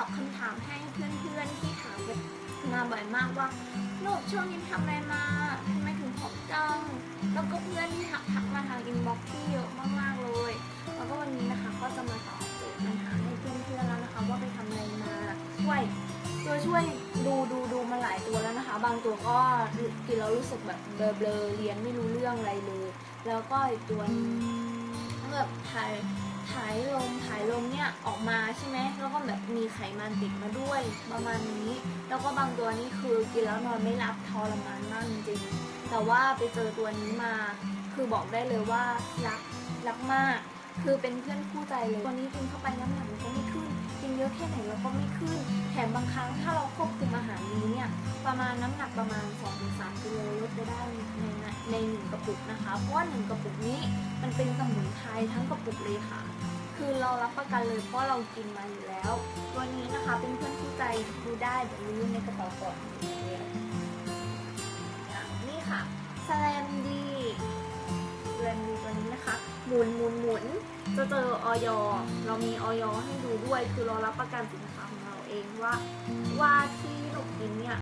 อบคำถามให้เพื่อนๆที่ถามมาบ่อยมากว่าหนูช่วงนี้ทำอะไรมาทำไมถึงผอมจังแล้วก็เพื่อนที่ทักทักมาทางอินบ็อกซ์ที่เยอะมากๆเลย แล้วก็วันนี้นะคะก็จะมาตอบโจทย์ปัญหาให้เพื่อนๆแล้วนะคะ ว่าไปทำอะไรมาช่วยตัวช่วยดูดูดูมาหลายตัวแล้วนะคะ บางตัวก็กินแล้วรู้สึกแบบเบลอๆเรียนไม่รู้เรื่องอะไรเลย แล้วก็อีกตัวแบบถ่ายถ่ายลมถ มเนี่ยออกมาใช่ไหมแล้วก็แบบมีไขมันติดมาด้วยประมาณนี้ แล้วก็บางตัวนี่คือกินแล้วนอนไม่หลับทรมานมากจริงๆแต่ว่าไปเจอตัวนี้มา คือบอกได้เลยว่ารักรักมาก คือเป็นเพื่อนคู่ใจเลยตัวนี้กินเข้าไปน้ำหนักมันก็ไม่ขึ้นกินเยอะแค่ไหนเราก็ไม่ขึ้น แถมบางครั้งถ้าเราควบคุมอาหารนี้เนี่ยประมาณน้ำหนักประมาณ 2-3กิโลลดไปได้ในในในหนึ่งกระปุกนะคะเพราะว่าหนึ่งกระปุกนี้มันเป็นสมุนไพรทั้งกระปุกเลยค่ะ คือเรารับประกันเลยเพราะเรากินมาอยู่แล้ว ตัวนี้นะคะเป็นเพื่อนคู่ใจดูได้เดี๋ยวรู้ในกระเป๋าก่อนนี่ค่ะสแลมดีสแลมดีตัวนี้นะคะ หมุนหมุนหมุนจะเจอออยเรามีออยให้ดูด้วย คือเรารับประกันสินค้าของเราเองว่าว่าที่